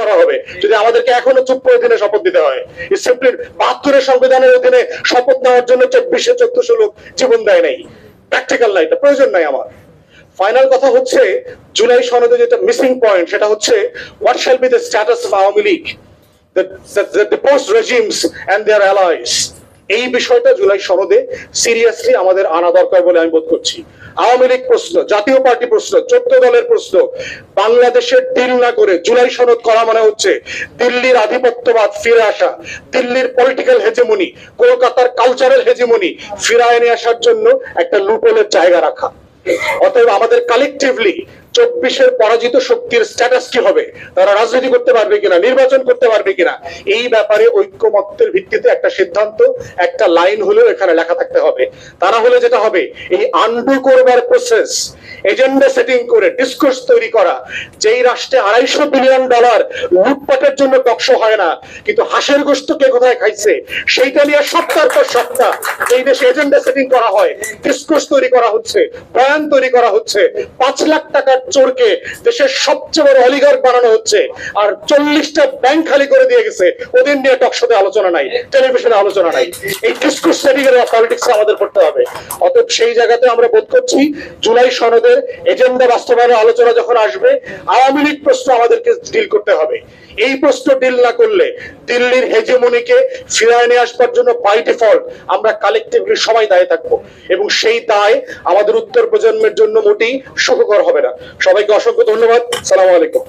করা হবে। যদি আমাদেরকে এখনও চুপ করে দিনে শপথ দিতে হয়। সিম্পলি বাহাত্তরের সংবিধানের অধীনে শপথ নেওয়ার জন্য চব্বিশে চোদ্দশো লোক জীবন দেয় নাই। প্র্যাকটিক্যাল নাই এটা প্রয়োজন নাই আমার। ফাইনাল কথা হচ্ছে জুলাই সনদে যেটা মিসিং পয়েন্ট সেটা হচ্ছে what shall be the status of Awami League? The the, regimes and their allies এই বিষয়টা জুলাই সনদে সিরিয়াসলি আমাদের আনা দরকার বলে আমি বোধ করছি। আওয়ামী লীগ প্রশ্ন, জাতীয় পার্টি প্রশ্ন, চোদ্দ দলের প্রশ্ন। বাংলাদেশের ডিল না করে জুলাই সনদ করা মানে হচ্ছে দিল্লির আধিপত্যবাদ ফিরে আসা, দিল্লির পলিটিক্যাল হেজেমনি কলকাতার কালচারাল হেজেমনি ফিরায় নিয়ে আসার জন্য একটা লুপোলের জায়গা রাখা। অতএব আমাদের কালেকটিভলি চব্বিশের পরাজিত শক্তির স্ট্যাটাস কি হবে? তারা রাজনীতি করতে পারবে কিনা, নির্বাচন করতে পারবে কিনা, এই ব্যাপারে ঐক্যমত্যের ভিত্তিতে একটা সিদ্ধান্ত, একটা লাইন হলেও এখানে লেখা থাকতে হবে। তারা হলে যেটা হবে, এই আন্ডু করবার প্রসেস এজেন্ডা সেটিং করে ডিসকোর্স তৈরি করা, যেই রাষ্ট্রে আড়াইশো বিলিয়ন ডলার লুটপাটের জন্য টকশো হয় না, কিন্তু হাঁসের গোস্ত কে কোথায় খাইছে, সেইটা নিয়ে সপ্তাহ পর সপ্তাহ এই দেশে এজেন্ডা সেটিং করা হয় ডিসকোর্স তৈরি করা হচ্ছে, বয়ান তৈরি করা হচ্ছে, পাঁচ লাখ টাকার চোরকে দেশের সবচেয়ে বড় অলিগার বানানো হচ্ছে, আর চল্লিশটা ব্যাংক খালি করে দিয়ে গেছে, ওদের নিয়ে টকশোতে আলোচনা নাই টেলিভিশনে আলোচনা নাই। এই ডিসকোর্স সেটিং এর পলিটিক্স আমাদের করতে হবে। অতএব সেই জায়গাতে আমরা বোধ করছি, জুলাই সনদের এজেন্ডা বাস্তবায়নের আলোচনা যখন আসবে, আওয়ামী লীগ প্রশ্ন আমাদেরকে ডিল করতে হবে। এই প্রশ্ন ডিল না করলে দিল্লির হেজেমনিকে ফিরায় নিয়ে আসবার জন্য বাই ডিফল্ট আমরা কালেকটিভলি সবাই দায়ে থাকব। এবং সেই দায় আমাদের উত্তর প্রজন্মের জন্য মোটেই সুখকর হবে না। সবাইকে অসংখ্য ধন্যবাদ। সালাম আলাইকুম।